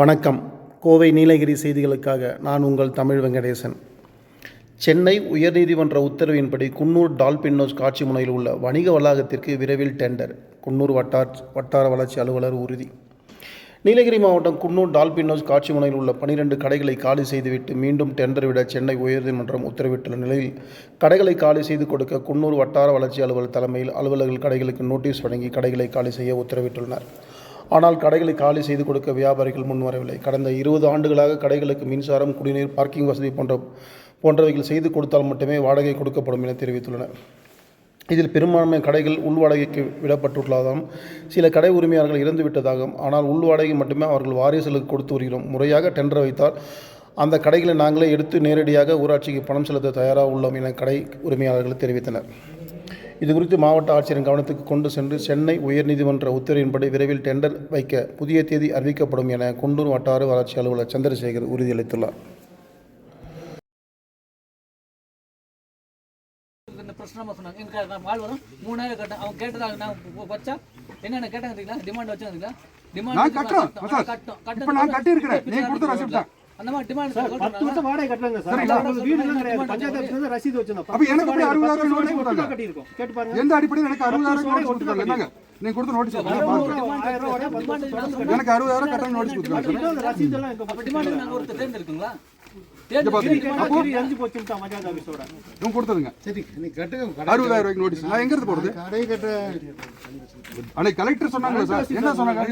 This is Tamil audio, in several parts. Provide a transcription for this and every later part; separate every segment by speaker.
Speaker 1: வணக்கம். கோவை நீலகிரி செய்திகளுக்காக நான் உங்கள் தமிழ் வெங்கடேசன். சென்னை உயர்நீதிமன்ற உத்தரவின்படி குன்னூர் டால்பின்னோஸ் காட்சி முனையில் உள்ள வணிக வளாகத்திற்கு விரைவில் டெண்டர். குன்னூர் வட்டார் வட்டார வளர்ச்சி அலுவலர் உறுதி. நீலகிரி மாவட்டம் குன்னூர் டால்பின்னோஸ் காட்சி முனையில் உள்ள பனிரெண்டு கடைகளை காலி செய்துவிட்டு மீண்டும் டெண்டர் விட சென்னை உயர்நீதிமன்றம் உத்தரவிட்டுள்ள நிலையில் கடைகளை காலி செய்து கொடுக்க குன்னூர் வட்டார வளர்ச்சி அலுவலர் தலைமையில் அலுவலர்கள் கடைகளுக்கு நோட்டீஸ் வழங்கி கடைகளை காலி செய்ய உத்தரவிட்டுள்ளனர். ஆனால் கடைகளை காலி செய்து கொடுக்க வியாபாரிகள் முன்வரவில்லை. கடந்த இருபது ஆண்டுகளாக கடைகளுக்கு மின்சாரம் குடிநீர் பார்க்கிங் வசதி போன்ற போன்றவைகள் செய்து கொடுத்தால் மட்டுமே வாடகை கொடுக்கப்படும் என தெரிவித்துள்ளனர். இதில் பெரும்பான்மை கடைகள் உள் வாடகைக்கு விடப்பட்டுள்ளதாகவும் சில கடை உரிமையாளர்கள் இறந்து விட்டதாகவும் ஆனால் உள் வாடகை மட்டுமே அவர்கள் வாரிசுகளுக்கு கொடுத்து வருகிறோம். முறையாக டெண்டர் வைத்தால் அந்த கடைகளை நாங்களே எடுத்து நேரடியாக ஊராட்சிக்கு பணம் செலுத்த தயாராக உள்ளோம் என கடை உரிமையாளர்கள் தெரிவித்தனர். இது குறித்து மாவட்ட ஆட்சியரின் கவனத்துக்கு கொண்டு சென்று சென்னை உயர்நீதிமன்ற உத்தரவின்படி விரைவில் டெண்டர் வைக்க புதிய தேதி அறிவிக்கப்படும் என குண்டூர் வட்டார வளர்ச்சி அலுவலர் சந்திரசேகர் உறுதியளித்துள்ளார்.
Speaker 2: பிரச்சனை சொன்னாங்க. எனக்கு நான் வாழ் வரும். மூணாயிரம் கட்டேன் அவங்க கேட்டதாக நான் வ- வச்சா என்னென்ன கேட்டாங்க தெரியுங்களா? டிமாண்ட் வச்சாங்க டிமாண்ட்
Speaker 3: நான் கட்டுறோம். சார்,
Speaker 2: கட்டும்
Speaker 3: இப்ப நான்
Speaker 2: அந்த மாதிரி டிமாண்ட்
Speaker 4: பத்து வருஷம் வாடகை கட்டலங்க சார் வீடுலாம் கிடையாது பஞ்சாயத்து ஆஃபீஸ்ல ரசீது வச்சிருந்தோம்
Speaker 3: அப்ப எனக்கு
Speaker 4: பத்து
Speaker 3: அறுபதாயிரம்
Speaker 4: வாடகை
Speaker 3: கொடுத்தாங்க?
Speaker 4: கட்டியிருக்கோம் கேட்டு பாருங்க
Speaker 3: எந்த அடிப்படையில் எனக்கு அறுபதாயிரம் நோட்டீஸ் கொடுத்துருக்காங்க என்னங்க நீங்க கொடுத்த நோட்டீஸ் எனக்கு அறுபதாயிரம் கட்டணம் நோட்டீஸ்
Speaker 4: அந்த ரசீது எல்லாம்
Speaker 2: டிமாண்ட் நாங்க ஒருத்தர் தேர்ந்தெடுக்குங்களா
Speaker 3: அறுபதாயிரம் ரூபாய்க்கு நோட்டீஸ். நான் எங்க இருந்து போறது
Speaker 5: கடை கட்ட
Speaker 3: அன்னைக்கு கலெக்டர் சொன்னாங்களே சார். என்ன சொன்னாங்க?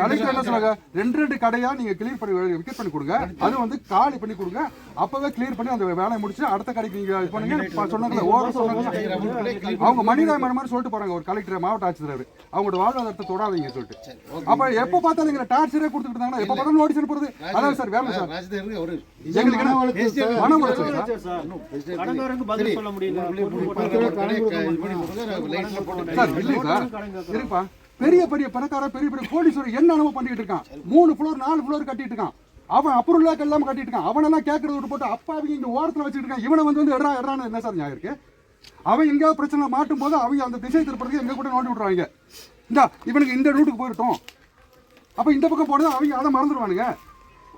Speaker 3: கலெக்டர் என்ன சொன்னாங்க? ரெண்டு ரெண்டு கடையா நீங்க கிளியர் பண்ணி விக்கெட் பண்ணி கொடுங்க. அது வந்து காலி பண்ணி கொடுங்க. அப்பவே கிளியர் பண்ணி அந்த வேலையை முடிச்சு அடுத்த கடைக்கு நீங்க பண்ணுங்க. இப்ப சொன்னாங்களே ஓரம் சொன்னாங்க அவங்க மனிதாயமான மாதிரி சொல்லிட்டு போறாங்க. ஒரு கலெக்டர் மாவட்ட ஆட்சியர் அவங்களோட வாழ்வாதாரத்தை தொடாதீங்க சொல்லிட்டு. அப்ப எப்ப பார்த்தாலும் எங்களை டார்ச்சரே கொடுத்துட்டு இருந்தாங்கன்னா எப்ப பார்த்தாலும் நோட்டீஸ் போறது அதான் சார் வேலை சார். இருப்பா பெரிய பெரிய பணக்கார பெரிய பெரிய கோடீஸ்வரர் என்ன அனுபவம் பண்ணிட்டு இருக்கான். மூணு ஃப்ளோர் நாலு ஃப்ளோர் கட்டிட்டு இருக்கான். அவன் அப்ரூவலாக எல்லாம் கட்டிட்டு இருக்கான். அவனெல்லாம் கேட்கறது விட்டு போட்டு அப்பாவிங்க இங்க ஓரத்தில் வச்சுட்டு இருக்கான். இவனை வந்து வந்து எட்ரா எட்ரான்னு என்ன சார் இருக்கு? அவன் எங்கேயாவது பிரச்சனை மாட்டும் போது அவங்க அந்த திசை திருப்பறதுக்கு எங்க கூட நோண்டி விட்றாங்க இந்தா இவனுக்கு இந்த ரூட்டுக்கு போயிட்டோம் அப்ப இந்த பக்கம் போனது அவங்க அதை மறந்துடுவானுங்க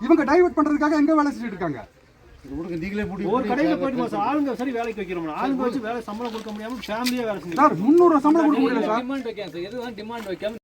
Speaker 3: இவங்க டைவர்ட் பண்றதுக்காக எங்க வேலை செஞ்சுட்டு இருக்காங்க?
Speaker 4: ஒரு கடையில போயிட்டு ஆளுங்க சரி வேலைக்கு வைக்கிறோம் ஆளுங்க வச்சு வேலை சம்பளம் கொடுக்க முடியாம ஃபேமிலியா வேலை செஞ்சு
Speaker 3: சார் முந்நூறு சம்பளம் கொடுக்க முடியல
Speaker 2: சார். எதுவும் டிமாண்ட் வைக்காம